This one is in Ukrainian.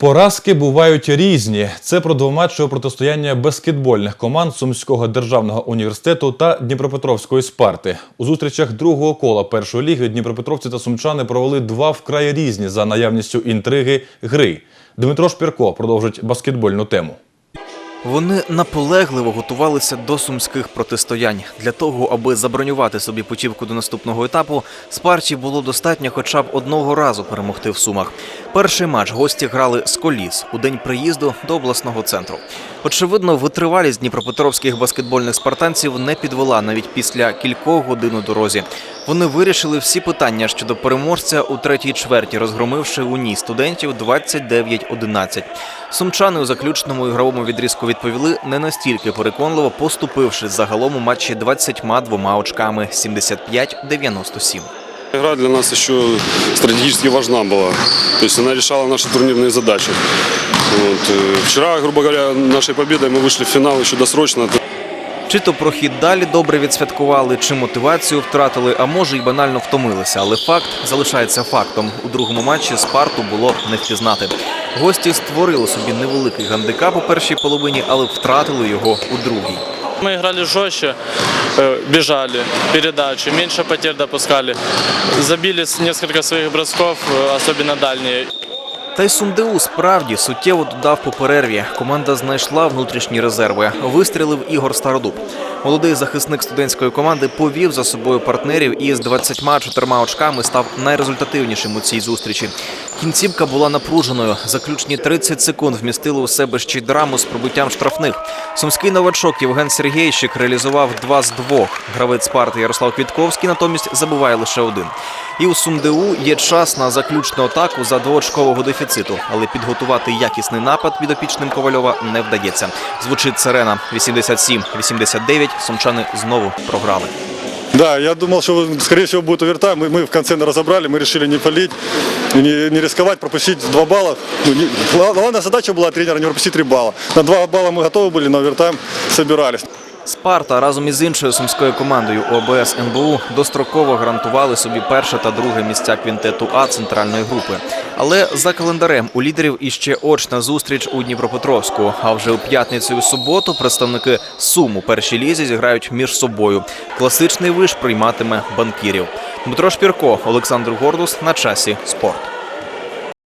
Поразки бувають різні. Це про двоматчеве протистояння баскетбольних команд Сумського державного університету та Дніпропетровської спарти. У зустрічах другого кола першої ліги Дніпропетровці та сумчани провели два вкрай різні за наявністю інтриги гри. Дмитро Шпірко продовжить баскетбольну тему. Вони наполегливо готувалися до сумських протистоянь. Для того, аби забронювати собі путівку до наступного етапу, Спарті було достатньо хоча б одного разу перемогти в Сумах. Перший матч гості грали з коліс у день приїзду до обласного центру. Очевидно, витривалість дніпропетровських баскетбольних спартанців не підвела навіть після кількох годин у дорозі. Вони вирішили всі питання щодо переможця у третій чверті, розгромивши у ній студентів 29-11. Сумчани у заключному ігровому відрізку відповіли не настільки переконливо, поступивши загалом у матчі 22 очками 75-97. Игра для нас еще стратегически важна была. То есть она решала наши турнирные задачи. Вот. э, Вчера, грубо говоря, нашей победой мы вышли в финал еще досрочно. Чи то прохід далі добре відсвяткували, чи мотивацію втратили, а може й банально втомилися. Але факт залишається фактом. У другому матчі Спарту було не впізнати. Гості створили собі невеликий гандикап у першій половині, але втратили його у другій. Мы играли жестче, э, бежали, передачи, меньше потерь допускали. Забили с- несколько своих бросков, э, особенно дальние. Та й Сумдеу справді суттєво додав по перерві. Команда знайшла внутрішні резерви. Вистрілив Ігор Стародуб. Молодий захисник студентської команди повів за собою партнерів і з 24 очками став найрезультативнішим у цій зустрічі. Кінцівка була напруженою. Заключні 30 секунд вмістили у себе ще й драму з пробиттям штрафних. Сумський новачок Євген Сергійщик реалізував два з двох. Гравець Спарти Ярослав Квітковський натомість забуває лише один. І у Сумдеу є час на заключну атаку за двоочкового дефіциту, але підготувати якісний напад підопічним Ковальова не вдається. Звучить сирена 87-89. Сумчани знову програли. Да, я думал, что скорее всего будет овертайм. Мы, мы в конце разобрали, мы решили не палить, не, не рисковать, пропустить два балла. Ну, не- гла- главная задача была тренера не пропустить три балла. На два балла мы готовы были, на овертайм собирались. Спарта разом із іншою сумською командою ОБС НБУ достроково гарантували собі перше та друге місця квінтету А центральної групи. Але за календарем у лідерів іще очна зустріч у Дніпропетровську. А вже у п'ятницю і суботу представники Сум у першій лізі зіграють між собою. Класичний виш прийматиме банкірів. Дмитро Шпірко, Олександр Гордус на часі спорт.